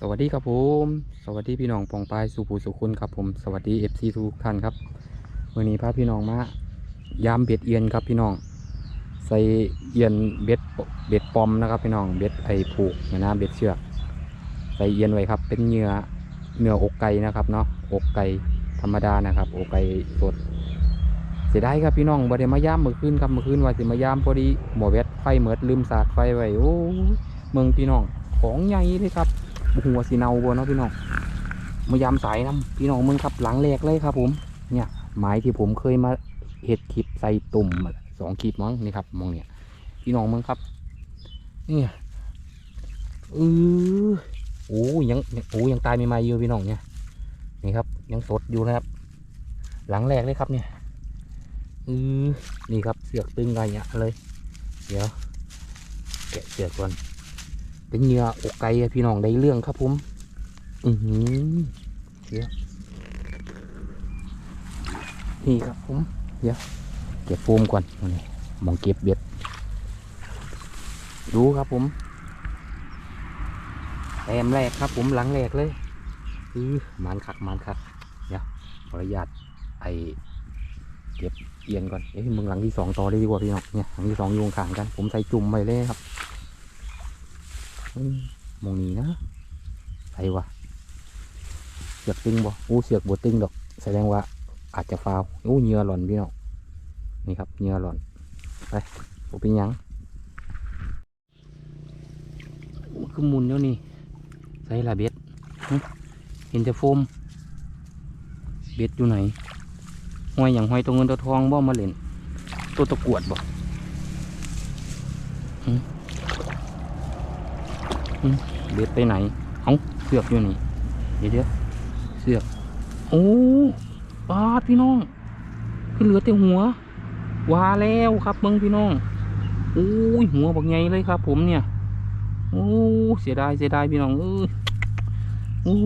สวัสดีครับผม สวัสดีพี่น้องปองปายสุภูสุคุณครับผม สวัสดีเอฟซีทุกท่านครับวันนี้พาพี่น้องมายามเบ็ดเอียนครับพี่น้อง ใส่เอียนเบ็ดเบ็ดปอมนะครับพี่น้องเบ็ดไอผูกเนยนะเบ็ดเชือกใส่เอียนไว้ครับ เป็นเนื้อเนื้ออกไก่นะครับเนาะอกไก่ธรรมดานะครับอกไก่สดเสียดายครับพี่น้องบ่ได้มายามเมื่อคืนครับเมื่อคืนว่าสิมายามพอดีหมอเวทไฟเหมิดลืมสาดไฟไว้โอ้เมืองพี่น้องของใหญ่เลยครับ หัวสีเนาบัวเนาะพี่น้องมายามสายน้ำพี่น้องมึงครับหลังแรกเลยครับ ผม เนี่ยหมายที่ผมเคยมาเห็ดคลิปใส่ตุ่มสองคลิปมั้งนี่ครับมองเนี่ยพี่น้องมึงครับเนี่ยเออโอ้ยังโอ้ยังตายไม่มาอยู่พี่น้องเนี่ยนี่ครับ ยังสดอยู่นะครับ หลังแรกเลยครับเนี่ยเออนี่ครับเสือกตึงไรเนี่ยเลย เดี๋ยวแกะเสือกก่อน เป็นเหยื่ออกไก่พี่น้องได้เรื่องครับผมอือหือเดี๋ยวนี่ครับผมเดี๋ยวเก็บโฟมก่อนนี่มองเก็บเบ็ดดูครับผมแอมแรกครับผมหลังแรกเลยอือมันคักมันคักเดี๋ยวขออนุญาตไอเก็บเอียนก่อนเอ้ยมึงหลังที่สองต่อได้ดีกว่าพี่น้องเนี่ยหลังที่สองอยู่ข้างกัน ผมใส่จุ่มไปเลยครับ มองนี้นะใครวะเสือกตึงบ่อู้เสือกบวตึงดอก แสดงว่าอาจจะฟาวอู้เหงื่อหล่อนพี่น้องนี่ครับเหงื่อหล่อนไปโอเป็นยังอู้คือมุนแล้วนี่ใส่ละเบ็ดเห็นแต่โฟม เบ็ดอยู่ไหนห้อยอย่างห้อยตัวเงินตัวทองบ่มาเล่นตัวตะกรวดบ่ เบ็ดไปไหน เอาเสือกอยู่นี่ เดี๋ยวเดี๋ยวเสือก โอ้ปาดพี่น้องคือเหลือแต่หัววาแล้วครับมึงพี่น้องโอ้ยหัวบักใหญ่เลยครับ ผมเนี่ย โอ้เสียดายเสียดายพี่น้องเอ้ยโอ้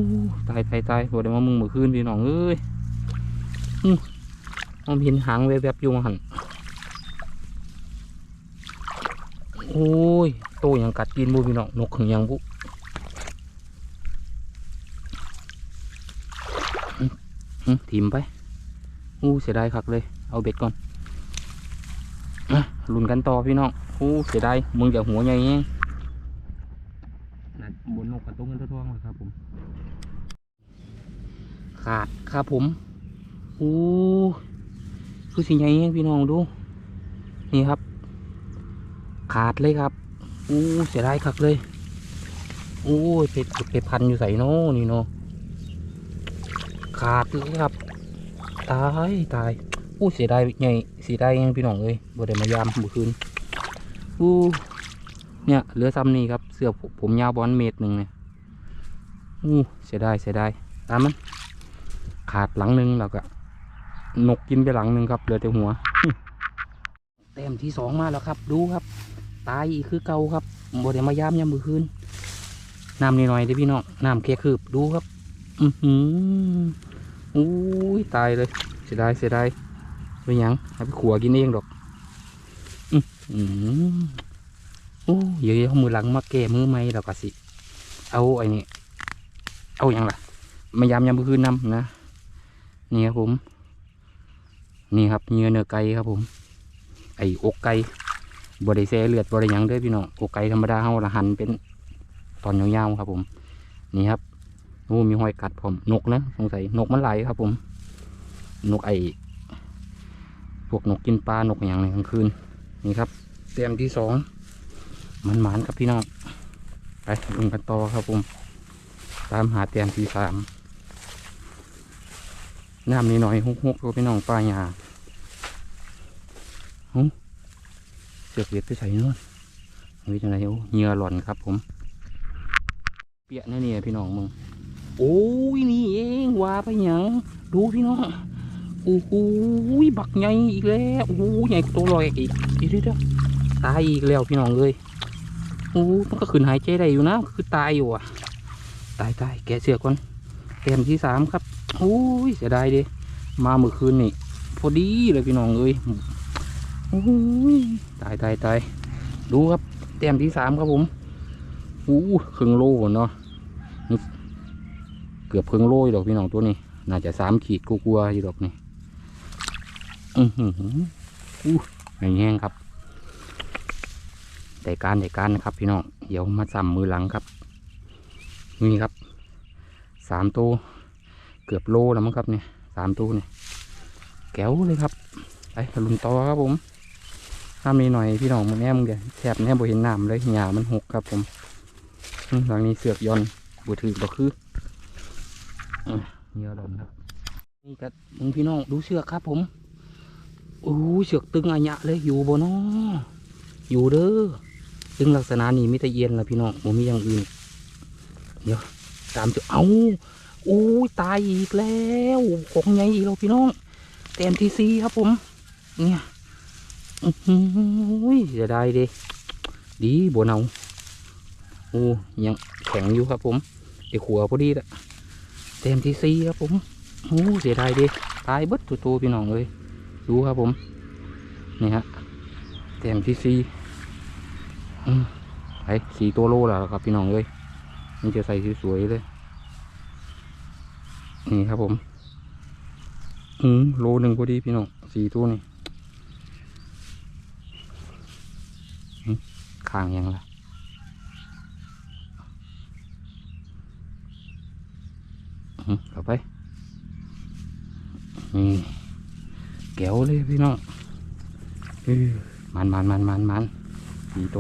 ตายตายตายบ่ได้มามึงเมื่อคืนพี่น้องเอ้ยอืมมองเห็นหางแวบๆอยู่มาหันโอ้ย โตยังกัดกินบุพี่น้องนกขึงยังบุอื้ออื้อถิ่มไปอู้เสียดายคักเลย เอาเบ็ดก่อนอะลุ้นกันต่อพี่น้องอู้เสียดายมึงจะหัวใหญ่แงนั่นบนนกกระตุ้งกันทั่วๆเลยครับผม ขาดครับผมอู้คือสิใหญ่แฮงพี่น้องดู นี่ครับ ขาดเลยครับ อู้เสียดายคักเลยอู้ยไปไปพันอยู่ใส่โน่นี่เนาะขาดเลยครับ ตายตายอู้เสียดายใหญ่เสียดายยังพี่น้องเอ้ยบ่ได้มายามเมื่อคืนอู้เนี่ยเหลือซ้ำนี่ครับเสื้อผมผมยาวบอลเมตรหนึ่งเนี่ยอู้เสียดายเสียดายตามมัน ขาดหลังหนึ่งแล้วก็นกกินไปหลังหนึ่งครับเหลือแต่หัวแต้มที่สองมาแล้วครับ ดูครับ ตายอีกคือเก่าครับบ่ได้มายามยามมือคืนน้ำนิดหน่อยเด้พี่น้องน้ำแค่คืบดูครับ อือหืออุ้ยตายเลย เสียดายเสียดายเป็นยังให้ไปขัวกินเองดอก อือหือโอ้ยเดี๋ยวเอามือหลังมาแก้มือไม่เราก็สิ เอาไอ้นี่เอาอย่างล่ะมายามยามมือคืนนำนะนี่ครับผม นี่ครับเนื้อเนื้อไก่ครับผม ไอ้อกไก่ บริเซเลือดบริยังเด้อพี่น้องอกไก่ธรรมดาเฮาละหันเป็นตอนยาวๆครับผม นี่ครับโอ้มีหอยกัดผมนกนะสงสัยนกมันไหลครับผม นกไอพวกนกกินปลานกอย่างในกลางคืน นี่ครับ เตรียมที่สองมันหมานครับพี่น้องไปลงกันต่อครับผม ตามหาเตรียมที่สามน้ำนี่หน่อยฮุกๆก็พี่น้องปลาหยา เสือกเบ็ดไปใส่นู่นเฮ้ยจังไรโอ้เหงื่อหล่อนครับผม เปียกแน่เนี่ยพี่น้องมึง โอ้ยนี่เองว่าไปหยังดูพี่น้องโอ้โหบักใหญ่อีกแล้วโอ้โหใหญ่ตัวลอยอีกอีกเด้อตายอีกแล้วพี่น้องเลยโอ้มันก็ขึ้นหายใจได้อยู่นะคือตายอยู่อะ ตายตายแกะเสือก่อนเต็มที่สามครับโอ้ยเสียดายเดิมาเมื่อคืนนี่พอดีเลยพี่น้องเอ้ยโอ้ย ตายตายตายดูครับแต้มที่สามครับผมอู้ครึ่งโลเนาะนี่เกือบเพิ่งโรยดอกพี่น้องตัวนี้ น่าจะสามขีดกลัวๆอยู่ดอกนี่อือหืออู้แห้งครับแต่การแต่การนะครับพี่น้องเดี๋ยวมาซ้ำมือหลังครับ นี่ครับสามตัวเกือบโลแล้วมั้งครับเนี่ยสามตัวเนี่ยแก้วเลยครับไปลุมต่อครับผม ถ้ามีหน่อยพี่น้องมึงแน่มึงแกแทบแน่บ่เห็นน้ำเลยหญ้ามันหกครับผมหลังนี้เสือกย่อนบ่ถือบ่คือเยอะดมครับนี่ครับมึงพี่น้องดูเสือกครับผมโอ้เสือกตึงอะยะเลยอยู่บ่นาะอยู่เด้อตึงลักษณะนี้มีแต่เย็นละพี่น้องบ่มีอย่างอื่นเดี๋ยวตามจะเอาโอ้ยตายอีกแล้ว ของใหญ่อีกแล้วพี่น้องเต็มทีซีครับผม เนี่ย อื้อหือเสียดายเดิดีบัวเนาโอ้ยังแข็งอยู่ครับผมเดี๋ยวขัวพอดีละเต็มที่ซีครับผมโอ้เสียดายเดิตายเบิดตัวโตพี่น้องเลยดูครับผมนี่ฮะเต็มที่ซีอืมไปสีตัวโลแล้วครับพี่น้องเลยนี่จะใส่สวยๆเลยนี่ครับผมอืมโลหนึ่งพอดีพี่น้องสีตัวนี่ ข้างยังล่ะเข้าไป นี่แก้วเลยพี่น้องมันมันมันมันมันสีโต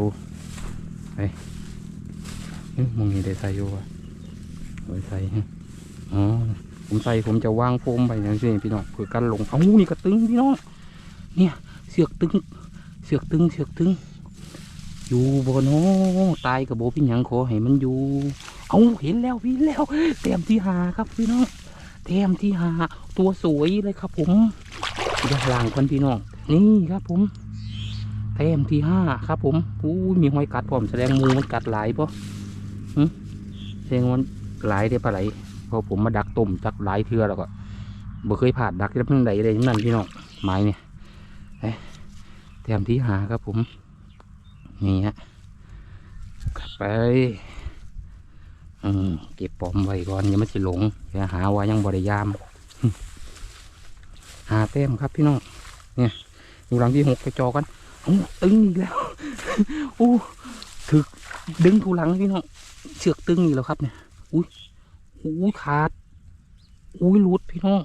ไปเอ้ยมึงนี่ได้ใส่อยู่วะไว้ใส่อ๋อผมใส่ผมจะวางโฟมไปอย่างนี้พี่น้องเพื่อกันลงเอ้านี่กระตึงพี่น้องเนี่ยเสือกตึงเสือกตึงเสือกตึง อยู่บ่เนาะตายกับโบเป็นหยังขอให้มันอยู่ เอาเห็นแล้วพี่แล้วเต็มที่หาครับพี่น้องเต็มที่หาตัวสวยเลยครับ ผมอย่าล่างกันพี่น้องนี่ครับผมเต็มที่ห้าครับ ผมอู้ยมีหอยกัดผมแสดงมูมันกัดหลายปะแสดงวันหลายเด้ปลาไหลพอผมมาดักต้มจักหลายเทือแล้วก็บ่เคยผ่านดักแล้วเพิ่งใดเลยนั่นพี่น้องไม้เนี่ยเอ้ยเต็มที่หาครับผม นี่ฮะกลับไปเก็บปอมไว้ก่อนอย่ามันสิหลงอย่าหาว่ายังบริยาม หาแต้มครับพี่น้องเนี่ยอยู่หลังที่หกไปจอกันโอ้ตึงอีกแล้วโอ้ถึกดึงทูหลังพี่น้องเชือกตึงอีกแล้วครับเนี่ยอุ้ยอุ้ยขาดอุ้ยลุดพี่น้อง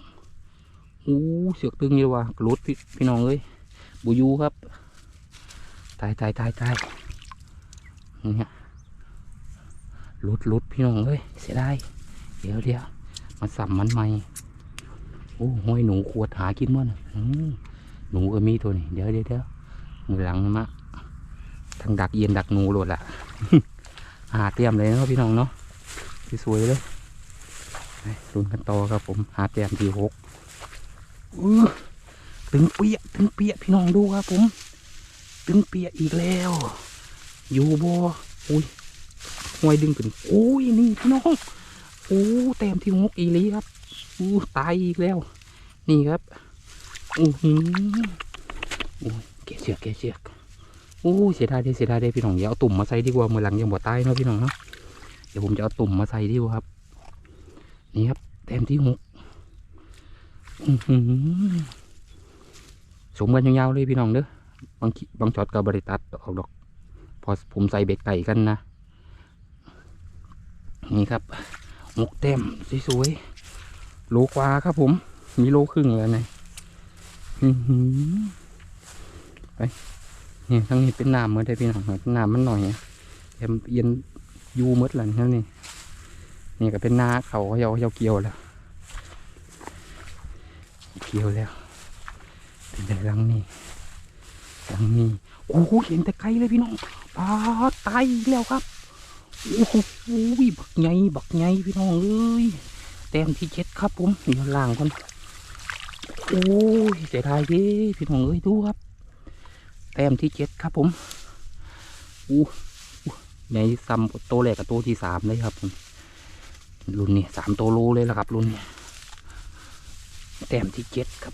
อู้เสือกตึงอยู่ว่ะลุดพี่พี่น้องเอ้ยบุยูครับ ตายตายตายตายเนี่ยลุดลุดพี่น้องเอ้ยเสียดายเดี๋ยวเดี๋ยวมาสัมมันใหม่โอ้ห้อยหนูขวดหากินมั้งหนูก็มีตัวนี้เดี๋ยวเดี๋ยวเดี๋ยวมือหลังมาทั้งดักเย็นดักหนูโหลดละหาเตรียมเลยเนาะพี่น้องเนาะสวยเลยลุ้นกันต่อครับผมหาเตรียมที่หกตึงเปียกตึงเปียกพี่น้องดูครับผม ตึงเปียกอีกแล้ว อยู่บ่อุ้ยห้วยดึงขึ้นโอ้ยนี่พี่น้องโอ้เต็มที่งกอีลีครับอู้ตายอีกแล้ว นี่ครับอู้หูโอ้ยเกะเสือกเกเชือกโอ้เสียดายเด้เสียดายเด้พี่น้องอย่าเอาตุ่มมาใส่ดีกว่ามือหลังยังบ่ตายเนาะพี่น้องเนาะเดี๋ยวผมจะเอาตุ่มมาใส่ดีกว่าครับ นี่ครับเต็มที่หกอื้อหือสมกันยาวๆเลยพี่น้องเด้อ บางบางช็อตก็บริตัดออกดอก พอผมใส่เบ็ดไก่กันนะ นี่ครับหมกเต็มสวยๆโลกว่าครับผม มีโลครึ่งแล้วนะไปนี่ทั้งนี้เป็นน้ำเมือได้พี่น้องครับน้ำมันหน่อยเย็นเย็นยูหมดแล้วนี่นี่นี่ก็เป็นนาเขาเขาเอาเขาเกี่ยวแล้วเกี่ยวแล้วเป็นแต่ลังนี่ อย่างนี้โอ้โหเห็นแต่ไกลเลยพี่น้องปลาตายแล้วครับโอ้โหบักไงบักไงพี่น้องเอ้ยแต้มที่เจ็ดครับผมเดี๋ยวล่างก่อนโอ้ยเสียดายเด้พี่น้องเอ้ยดูครับแต้มที่เจ็ดครับผมอู้อู้ในซัมโตวแรกกับตัวที่สามเลยครับผมรุ่นนี้สามตัวโลเลยละครับ รุ่นนี้แต้มที่เจ็ดครับ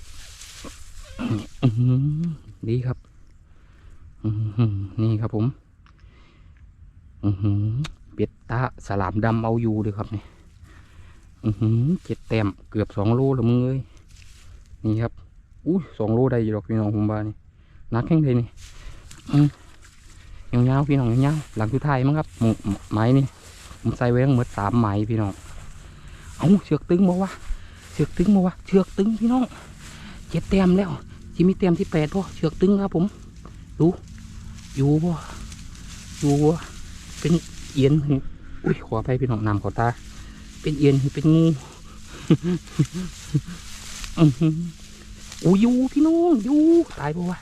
อื้อหือดีครับ นี่ครับผมอือหือเป็ดตาสลามดำเอาอยู่เลยครับนี่อือหือเจ็ดแต้มเกือบสองโลแล้วมึงเอ้ยนี่ครับอุ้ยสองโลได้อยู่หรอกพี่น้องผมบ้านี่นักแข่งเลยนี่ยาวๆพี่น้องยาวๆหลังสุดท้ายมั้งครับหมไม้นี่ผมใส่ไว้ทั้งหมดสามไม้พี่น้องเอาเชือกตึงมาวะเชือกตึงมาวะเชือกตึงพี่น้องเจ็ดแต้มแล้วที่มีแต้มที่แปดพ่อเชือกตึงครับผมดู อยู่บ่อยู่บ่เป็นเอียนอุ้ยขอไปพี่น้องนำขอตา เป็นเอียนเป็นงูอื้อหืออุ้ยอยู่พี่น้องอยู่ตายปะวะ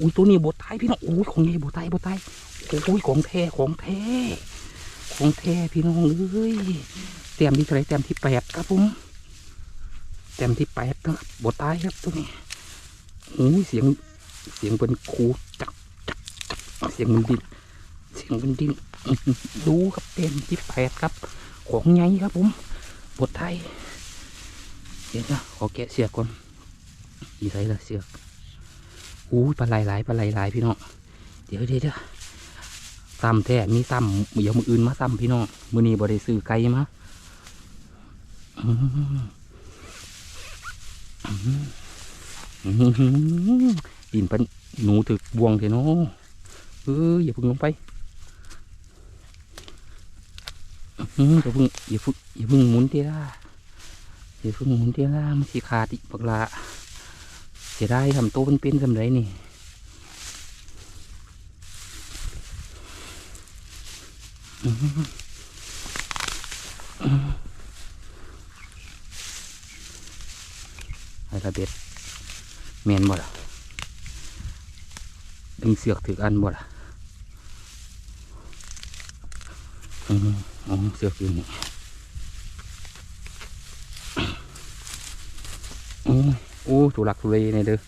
อุ้ยตัวนี้บดตายพี่น้องอุ้ยของนี้บดตายบดตายโอ้ยของแท้ของแท้ของแท้พี่น้องเอ้ยเต็มที่เท่าไรเต็มที่แปดครับผมเต็มที่แปดนะครับบดตายครับตัวนี้โอ้ยเสียง เสียงเป็นคูจักจักจักเสียงมันดิ้นเสียงมันดิ้นดูครับเต็มที่แปดครับ ของไงครับผมบทไทยเดี๋ยวนะขอแกะเสือก่อนอีไรละเสือกอู้ปลาไหลหลายปลาไหลหลายพี่น้อง เดี๋ยวเดี๋ยวซ้ำแท้ มีซ้ำเดี๋ยวมืออื่นมาซ้ำพี่น้อง มือนี้บริซื้อไก่มา อื้อหืออื้อหืออื้อหือดินเป็นหนูถึกบวงเถอะเนาะเอออย่าพึ่งลงไปอืมอย่าพิ่งอย่าพิ่งอย่าพิ่งหมุนเทล่าอย่าพิ่งหมุนเทล่ามันสิขาดอีกบักละเสียดายทำโตเป็นเป็นสำไรนี่อื้อหืออื้อไอ้ระเบ็ดแมนบ่ล่ะ ดึงเสือกถืออันบ่ล่ะอืมอ๋อเสือกอยู่นี่โอ้โอ้ถูหลักทุเรเนี่ยเด้อ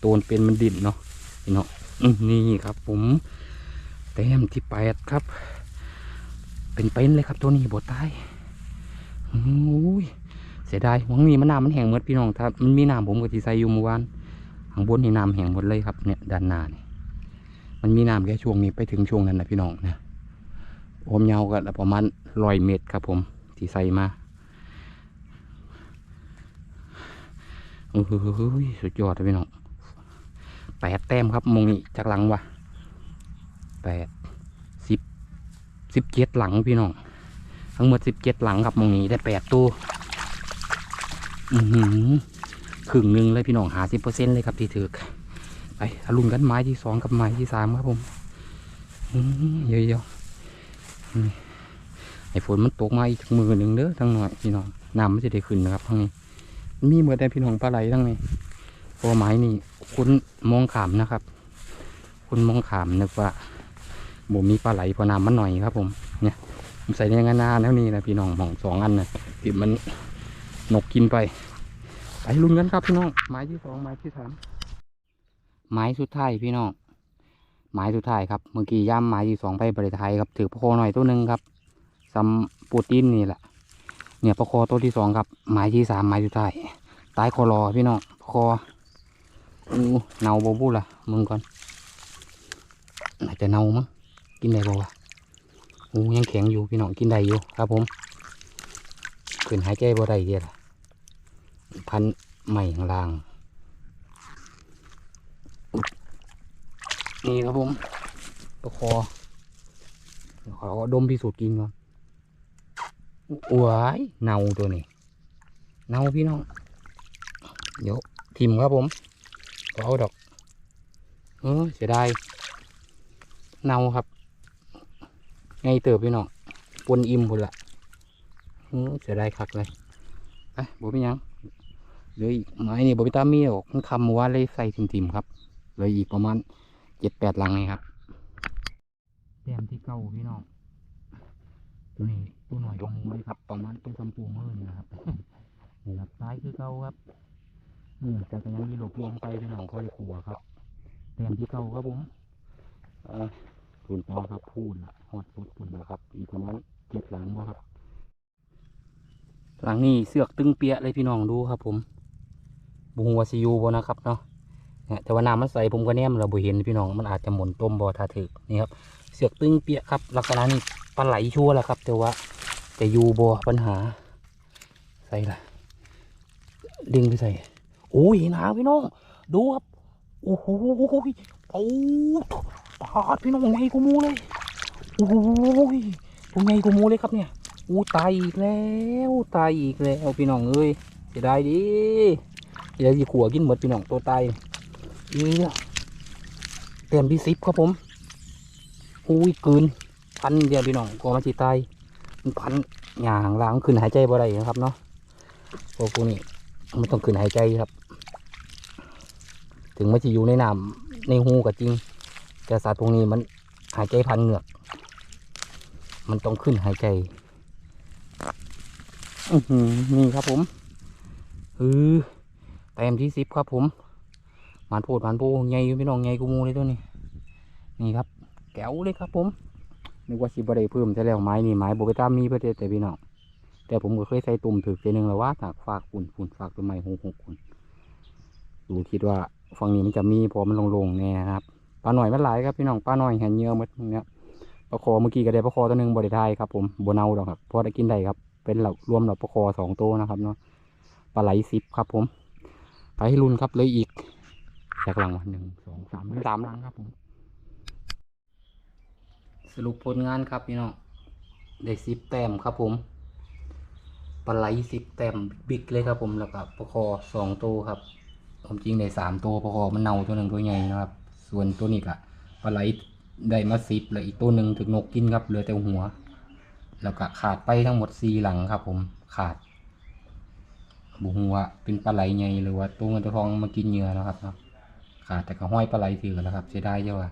โตนเป็นมันดิ่นเนาะพี่เนาะอื้อนี่ครับ ผมแต้มที่แปดครับ เป็นเป็นเลยครับตัวนี้บดตายโอ้ยเสียดายหวังนี้มันน้ำมันแห้งหมดพี่น้องถ้ามันมีน้ำผมก็ที่ใส่อยู่เมื่อวานข้างบนนี่น้ำแห้งหมดเลยครับเนี่ยด้านหน้านี่ มันมีน้ำแค่ช่วงนี้ไปถึงช่วงนั้นนะพี่น้องนะผมยาวกันประมาณร้อยเมตรครับผมที่ใส่มาโอ้โหสุดยอดเลยพี่น้องแปดแต้มครับมงนี้จากหลังวะแปดสิบสิบเจ็ดหลังพี่น้องทั้งหมดสิบเจ็ดหลังครับมงนี้ได้แปดตัวอือหือครึ่งหนึ่งเลยพี่น้องหาสิบเปอร์เซ็นต์เลยครับที่ถือ ไปทะลุนกันไม้ที่สองกับไม้ที่สามครับผมเยอะๆไอ้ฝนมันตกมาอีกมือหนึ่งเด้อทั้งหน่อยพี่น้องน้ำมันจะได้ขึ้นนะครับทั้งนี้มีเหมือนแต่พี่น้องปลาไหลทั้งนี้เพราะว่าไม้นี่คุณมองขามนะครับ คุณมองขามนึกว่าบ่มีปลาไหลพราะน้ำมันหน่อยครับ ผม เนี่ยผมใส่ในงานนาแล้วนี่นะพี่น้องหมองสองอันนะที่มันนกกินไปไปลุ้นกันครับพี่น้องไม้ที่สองไม้ที่สาม ไม้สุดท้ายพี่น้องหมายสุดท้ายครับเมื่อกี้ย่ำหมายที่สองไปบริไทยครับถือประโคหน่อยตัวหนึ่งครับซัมปูตินนี่แหละเนี่ยประโคตัวที่สองครับหมายที่สามหมายสุดท้ายตายคอรอพี่น้องประโคอู้เนาบบูล่ะมึงก่อนอาจจะเนามั้งกินได้บ่วะอู้ยังแข็งอยู่พี่น้องกินได้อยู่ครับผมขึ้นหายใจบ่ได้เดียวล่ะพันใหม่ข้างล่าง นี่ครับผมประคอขอดมพิสูจน์กินก่อนอวยเนาตัวนี้เนาพี่น้องเดี๋ยวทิมครับผมก็เอาดอกเออเสียดายเนาครับ ไงเติบพี่น้องปนอิ่มหมดละเออเสียดายคักเลยไปบ่เป็นหยังเหลยอีกไม้นี่บ่เป็นตามีหรอกมันคำว่าเลยใส่ทิมๆครับเหลยอีกประมาณ เจ็ดแปดหลังนี่ครับแต้มที่เก้าพี่น้องตัวนี้ตัวหน่อยของหมูเลยครับประมาณตัวสำปูมือนี่นะครับนี่ครับซ้ายคือเก้าครับนี่แต่ก็ยังมีหลบลวงไปพี่น้องคอยขัวครับแต้มที่เก้าครับผมเออทุนต่อครับพูนละหอดพุดพูนนะครับ อีกประมาณเจ็ดหลังบ่ครับหลังนี้เสือกตึงเปียะเลยพี่น้องดูครับ ผมบุงวาซิอยูบ่นะครับเนาะเนี่ยแต่ว่าน้ำมันใสผมก็แนมเราบ่เห็นพี่น้องมันอาจจะหมุนต้มบ่อทาถึกนี่ครับเสือกตึงเปียกครับ ลักษณะนี้ปลาไหลชั่วแหละครับ แต่ว่าจะอยู่บ่ปัญหา ใส่ละดึงไปใส่โอ้ยหนาพี่น้องดูครับโอ้โหโอ้ปาดพี่น้องใหญ่กูมูเลยโอ้ยตัวใหญ่กูมูเลยครับเนี่ยอู้ตายอีกแล้วตายอีกแล้วพี่น้องเอ้ยเสียดายดิเสียดายสิขัวกินหมดพี่น้องตัวตาย นี่ละเต็มที่สิบครับผมอุ้ยกลืนพันเดียวพี่น้องกลัวมันสิตายมันพันหยางล้างขึ้นหายใจบ่ได้นะครับเนาะพวกกูนี่มันต้องขึ้นหายใจครับ ถึงมันจะอยู่ในน้ำในหูก็จริง แต่สัตว์พวกนี้มันหายใจพันเหงือก มันต้องขึ้นหายใจอือหือนี่ครับผมเออแต้มที่สิบครับผม หมานโพดหมานโพใหญ่พี่น้องใหญ่กูมูเลยตัวนี้นี่ครับ แก้วเลยครับผมนึกว่าสิบได้เพิ่มแต่แล้วไม้นี่ไม้โบเบต้ามีประเทศแต่พี่น้องแต่ผมก็เคยใส่ตุ่มถือเจนึงแล้วว่าหากฝากฝุ่นฝุ่นฝากต้นไม้หกหกฝุ่นดูคิดว่าฝั่งนี้มันจะมีพอมันลงๆแน่ครับปลาหน่อยมันหลายครับพี่น้องปลาหน่อยเห็นเยอะหมดเนี่ยปลาคอเมื่อกี้ก็ได้ปลาคอตัวหนึ่งบริได้ครับผมโบนาวดอกครับพอได้กินได้ครับ เป็นเหล่ารวมเหล่าปลาคอสองตัวนะครับเนาะปลาไหลสิบครับผมไปให้รุนครับเลยอีก จากหลังวันหนึ่งสองสามสามหลังครับผม สรุปผลงานครับพี่น้องได้สิบแต้มครับผมปลาไหลสิบแต้มบิ๊กเลยครับผมแล้วก็ปลาคอสองตัวครับผมจริงได้สามตัวปลาคอมันเน่าตัวหนึ่งตัวใหญ่นะครับ ส่วนตัวนี้ก็ปลาไหลได้มาสิบแล้วอีกตัวหนึ่งถึงนกกินครับเหลือแต่หัว แล้วก็ขาดไปทั้งหมดสี่หลังครับ ผมขาดบุหัวเป็นปลาไหลใหญ่หรือว่าตัวเงินตัวทองมากินเหยื่อนะครับเนาะ ขาดแต่ก็ห้อยปลาไหลถือแล้วครับเสียดายเจ้าว่า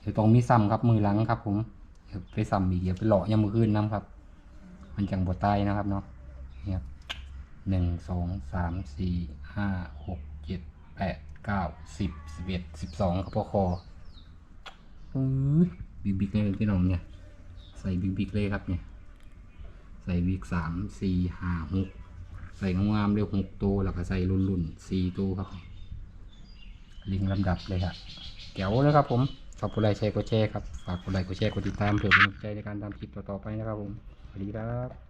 เดี๋ยวต้องมีซ้ำครับมือหลังครับ ผมเดี๋ยวไปซ้ำอีกเดี๋ยวไปหล่อยามมือขึ้นน้ำครับ มันจังบดตายนะครับเนาะนี่ครับหนึ่งสองสามสี่ห้าหกเจ็ดแปดเก้าสิบสิบเอ็ดสิบสองครับพ่อคออื้อบิ๊กบิ๊กเลยพี่น้องเนี่ยใส่บิ๊กบิ๊กเลยครับเนี่ยใส่บิ๊กสามสี่ห้าหกใส่งามๆเรียวหกตัวแล้วก็ใส่รุ่นๆสี่ตัวครับ ลิงลำดับเลยครับแก้วนะครับผมฝากกดไลค์แชร์กดแชร์ครับฝากกดไลค์กดแชร์กดติดตามเพื่อเป็นกำลังใจในการทำคลิปต่อๆไปนะครับผมสวัสดีครับ